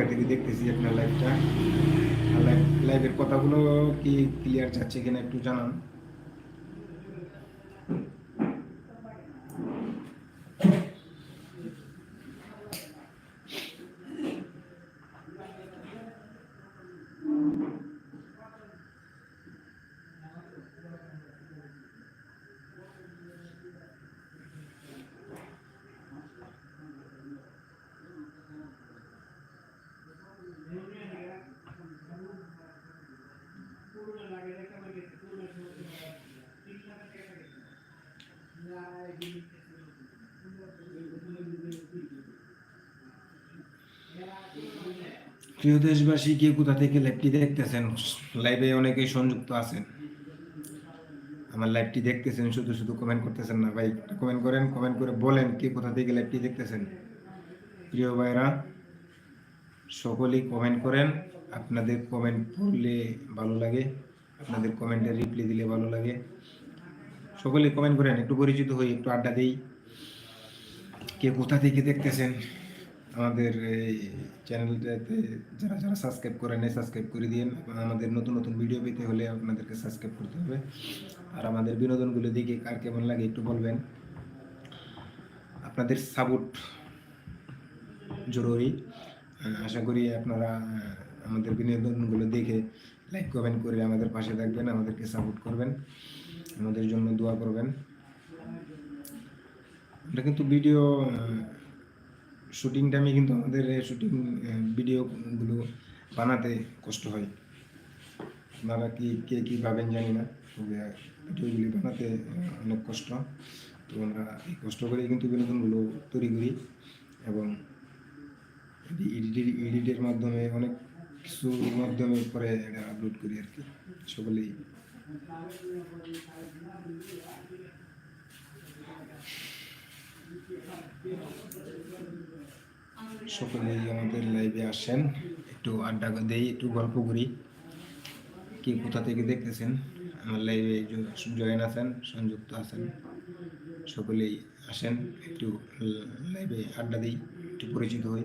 জায়গা থেকে দেখতেছি আপনার লাইভটা আর লাইভ লাইভের কথাগুলো কি ক্লিয়ার যাচ্ছে কিনা একটু জানান। প্রিয় দেশবাসী, কে কোথা থেকে লাইভটি দেখতেছেন? লাইভে অনেকেই সংযুক্ত আছেন। আমার লাইভটি দেখতেছেন, শুধু শুধু কমেন্ট করতেছেন না ভাই। কমেন্ট করেন কমেন্ট করে বলেন কে কোথা থেকে লাইভটি দেখতেছেন। প্রিয় ভাইরা সকলেই কমেন্ট করেন। আপনাদের কমেন্ট পড়লে ভালো লাগে, আপনাদের কমেন্টে রিপ্লাই দিলে ভালো লাগে। সকলেই কমেন্ট করেন, একটু পরিচিত হই, একটু আড্ডা দিই। কে কোথা থেকে দেখতেছেন? আমাদের এই চ্যানেলটাতে যারা যারা সাবস্ক্রাইব করেন সাবস্ক্রাইব করে দিন আমাদের নতুন নতুন ভিডিও পেতে হলে আপনাদেরকে সাবস্ক্রাইব করতে হবে। আর আমাদের বিনোদনগুলো দেখে কার কেমন লাগে একটু বলবেন। আপনাদের সাপোর্ট জরুরি। আশা করি আপনারা আমাদের বিনোদনগুলো দেখে লাইক কমেন্ট করে আমাদের পাশে থাকবেন, আমাদেরকে সাপোর্ট করবেন, আমাদের জন্য দোয়া করবেন। আমরা কিন্তু ভিডিও শুটিং টাইমে কিন্তু আমাদের শুটিং ভিডিওগুলো বানাতে কষ্ট হয়। আপনারা কি, কে কী ভাবেন জানি না, তবে ভিডিওগুলি বানাতে অনেক কষ্ট। তো আমরা এই কষ্ট করেই কিন্তু বিনোদনগুলো তৈরি করি এবং এডিটের এডিটের মাধ্যমে অনেক কিছুর মাধ্যমে পরে এটা আপলোড করি আর কি। সকলেই। সকলেই আমাদের লাইভে আসেন, একটু আড্ডা দেই, একটু গল্প করি। কে কোথা থেকে দেখতেছেন? আমার লাইভে জয়েন আছেন, সংযুক্ত আছেন। সকলেই আসেন, একটু লাইভে আড্ডা দিই, একটু পরিচিত হই।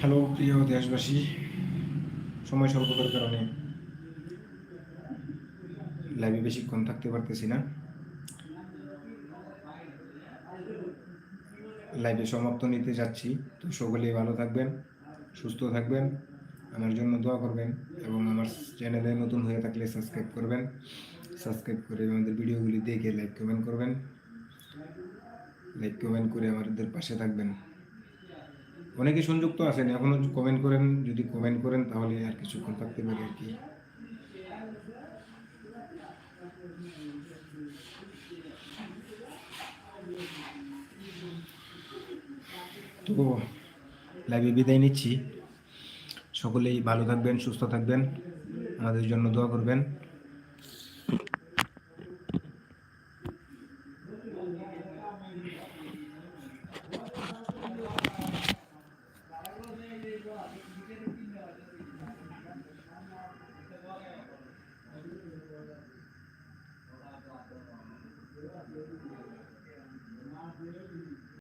হ্যালো, প্রিয় দেশবাসী। সময় স্বল্পতার কারণে লাইভে বেশিক্ষণ থাকতে পারতেছি না। লাইভে সমাপ্ত নিতে যাচ্ছি। তো সকলেই ভালো থাকবেন, সুস্থ থাকবেন, আমার জন্য দোয়া করবেন এবং আমার চ্যানেলে নতুন হয়ে থাকলে সাবস্ক্রাইব করবেন। সাবস্ক্রাইব করে আমাদের ভিডিওগুলি দেখে লাইক কমেন্ট করবেন। লাইক কমেন্ট করে আমাদের পাশে থাকবেন। অনেকে সংযুক্ত আছেন, এখনও কমেন্ট করেন, যদি কমেন্ট করেন তাহলে আর কিছুক্ষণ থাকতে পারি আর কি। তো লাইভে বিদায় নিচ্ছি। সকলেই ভালো থাকবেন, সুস্থ থাকবেন। আমাদের জন্য দোয়া করবেন।